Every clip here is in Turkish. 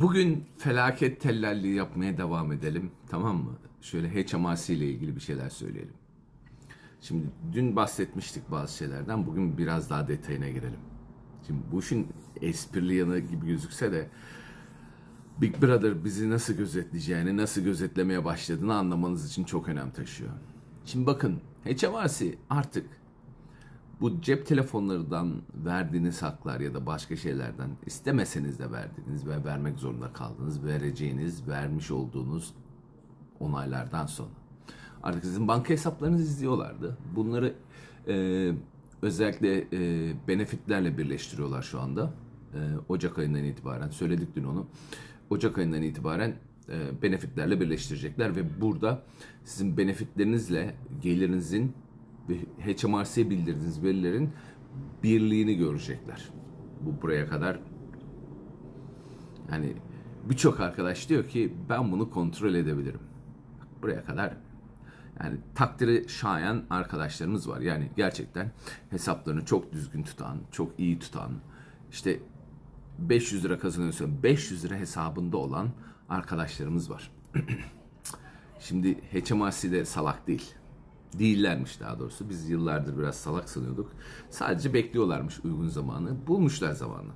Bugün felaket tellalliği yapmaya devam edelim. Tamam mı? Şöyle HMRC ile ilgili bir şeyler söyleyelim. Şimdi dün bahsetmiştik bazı şeylerden. Bugün biraz daha detayına girelim. Şimdi bu işin esprili yanı gibi gözükse de Big Brother bizi nasıl gözetleyeceğini, nasıl gözetlemeye başladığını anlamanız için çok önem taşıyor. Şimdi bakın HMRC artık bu cep telefonlarından verdiğiniz haklar ya da başka şeylerden istemeseniz de verdiğiniz ve vermek zorunda kaldığınız, vereceğiniz, vermiş olduğunuz onaylardan sonra. Artık sizin banka hesaplarınızı izliyorlardı. Bunları e, özellikle e, benefitlerle birleştiriyorlar şu anda. E, Ocak ayından itibaren, söyledik dün onu. Ocak ayından itibaren e, benefitlerle birleştirecekler ve burada sizin benefitlerinizle gelirinizin HMRC'ye bildirdiğiniz verilerin birliğini görecekler. Bu buraya kadar yani birçok arkadaş diyor ki ben bunu kontrol edebilirim. Buraya kadar yani takdiri şayan arkadaşlarımız var. Yani gerçekten hesaplarını çok düzgün tutan, çok iyi tutan, işte 500 lira kazanıyorsa 500 lira hesabında olan arkadaşlarımız var. Şimdi HMRC de salak değil. Değillermiş daha doğrusu. Biz yıllardır biraz salak sanıyorduk. Sadece bekliyorlarmış uygun zamanı. Bulmuşlar zamanı.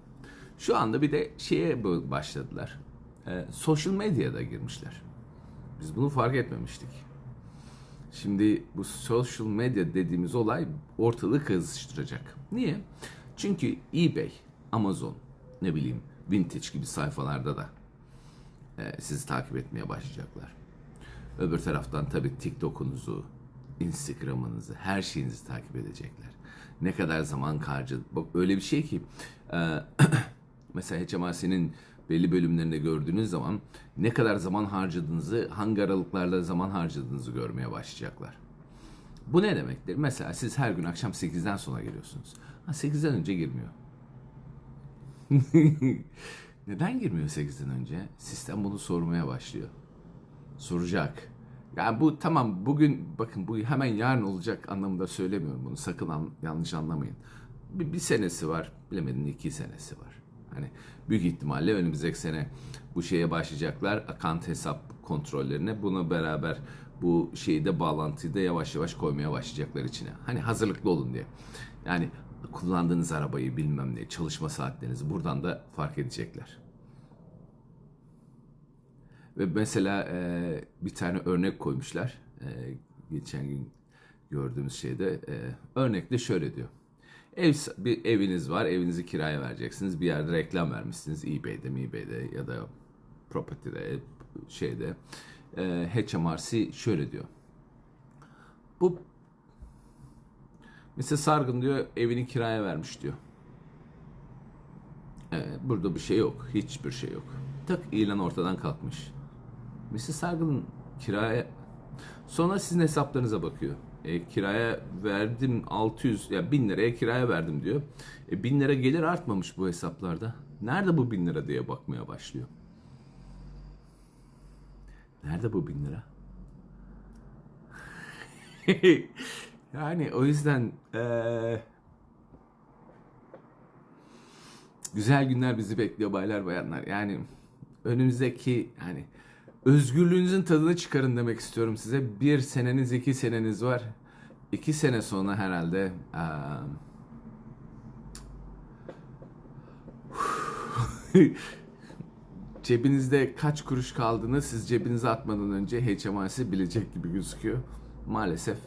Şu anda bir de şeye başladılar. Ee, social medyada girmişler. Biz bunu fark etmemiştik. Şimdi bu social medya dediğimiz olay ortalığı kızıştıracak. Niye? Çünkü eBay, Amazon, ne bileyim Vintage gibi sayfalarda da e, sizi takip etmeye başlayacaklar. Öbür taraftan tabii TikTok'unuzu, Instagram'ınızı, her şeyinizi takip edecekler. Ne kadar zaman harcadı. Bak öyle bir şey ki e, mesela HMRC'nin belli bölümlerinde gördüğünüz zaman ne kadar zaman harcadığınızı, hangi aralıklarla zaman harcadığınızı görmeye başlayacaklar. Bu ne demektir? Mesela siz her gün akşam 8'den sonra geliyorsunuz. Ha 8'den önce girmiyor. Neden girmiyor 8'den önce? Sistem bunu sormaya başlıyor. Soracak. Yani bu tamam bugün bakın bu hemen yarın olacak anlamında söylemiyorum bunu. Sakın an- yanlış anlamayın. Bir, bir senesi var. Bilemedin iki senesi var. Hani büyük ihtimalle önümüzdeki sene bu şeye başlayacaklar. Akant hesap kontrollerine. Buna beraber bu şeyi de bağlantıyı da yavaş yavaş koymaya başlayacaklar içine. Hani hazırlıklı olun diye. Yani kullandığınız arabayı bilmem ne, çalışma saatlerinizi buradan da fark edecekler. Ve mesela e, bir tane örnek koymuşlar. E, geçen gün gördüğümüz şeyde e, örnekte şöyle diyor. Ev, bir eviniz var, evinizi kiraya vereceksiniz. Bir yerde reklam vermişsiniz. eBay'de, eBay'de ya da Property'de, şeyde. E, HMRC şöyle diyor. Bu Mesela Sargın diyor evini kiraya vermiş diyor. Evet, burada bir şey yok. Hiçbir şey yok. Tak ilan ortadan kalkmış. Mrs. Sargın kiraya sonra sizin hesaplarınıza bakıyor. E, kiraya verdim 600 ya 1000 liraya kiraya verdim diyor. E, 1000 lira gelir artmamış bu hesaplarda. Nerede bu 1000 lira diye bakmaya başlıyor. Nerede bu 1000 lira? yani o yüzden eee güzel günler bizi bekliyor baylar bayanlar. Yani önümüzdeki yani özgürlüğünüzün tadını çıkarın demek istiyorum size. Bir seneniz, iki seneniz var. İki sene sonra herhalde cebinizde kaç kuruş kaldığını siz cebinize atmadan önce HMRC bilecek gibi gözüküyor. Maalesef.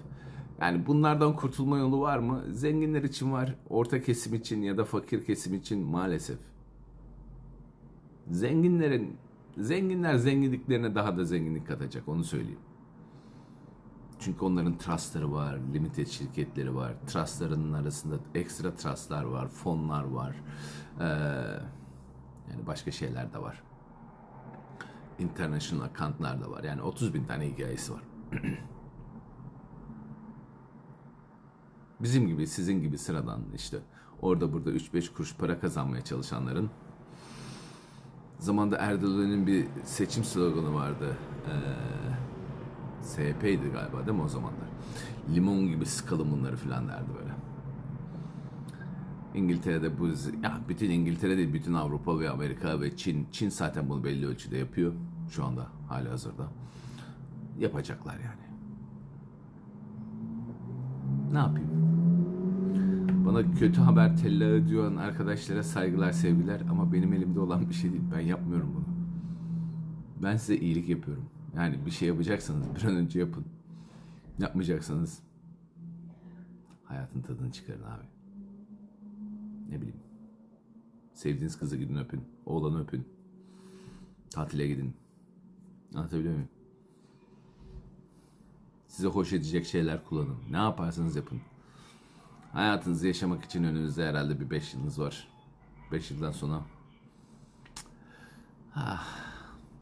Yani bunlardan kurtulma yolu var mı? Zenginler için var, orta kesim için ya da fakir kesim için maalesef. Zenginlerin zenginler zenginliklerine daha da zenginlik katacak onu söyleyeyim. Çünkü onların trustları var, limited şirketleri var. Trustlarının arasında ekstra trustlar var, fonlar var. Ee, yani başka şeyler de var. International accountlar da var. Yani 30 bin tane hikayesi var. Bizim gibi, sizin gibi sıradan işte orada burada 3-5 kuruş para kazanmaya çalışanların zamanda Erdoğan'ın bir seçim sloganı vardı. Ee, SHP'ydi galiba değil mi o zamanlar? Limon gibi sıkalım bunları falan derdi böyle. İngiltere'de bu ya bütün İngiltere değil bütün Avrupa ve Amerika ve Çin Çin zaten bunu belli ölçüde yapıyor şu anda hali hazırda. Yapacaklar yani. Ne yapayım? Bana kötü haber tellağı diyen arkadaşlara saygılar sevgiler ama benim elimde olan bir şey değil. Ben yapmıyorum bunu. Ben size iyilik yapıyorum. Yani bir şey yapacaksanız bir an önce yapın. Yapmayacaksanız hayatın tadını çıkarın abi. Ne bileyim. Sevdiğiniz kızı gidin öpün. Oğlanı öpün. Tatile gidin. Anlatabiliyor muyum? Size hoş edecek şeyler kullanın. Ne yaparsanız yapın. Hayatınızı yaşamak için önünüzde herhalde bir 5 yılınız var. 5 yıldan sonra ah,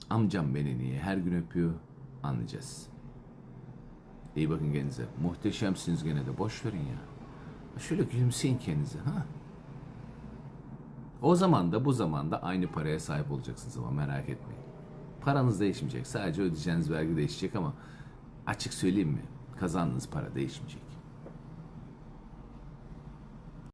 amcam beni niye her gün öpüyor anlayacağız. İyi bakın kendinize. Muhteşemsiniz gene de. Boş verin ya. Şöyle gülümseyin kendinize. Ha? O zaman da bu zaman da aynı paraya sahip olacaksınız ama merak etmeyin. Paranız değişmeyecek. Sadece ödeyeceğiniz vergi değişecek ama açık söyleyeyim mi? Kazandığınız para değişmeyecek.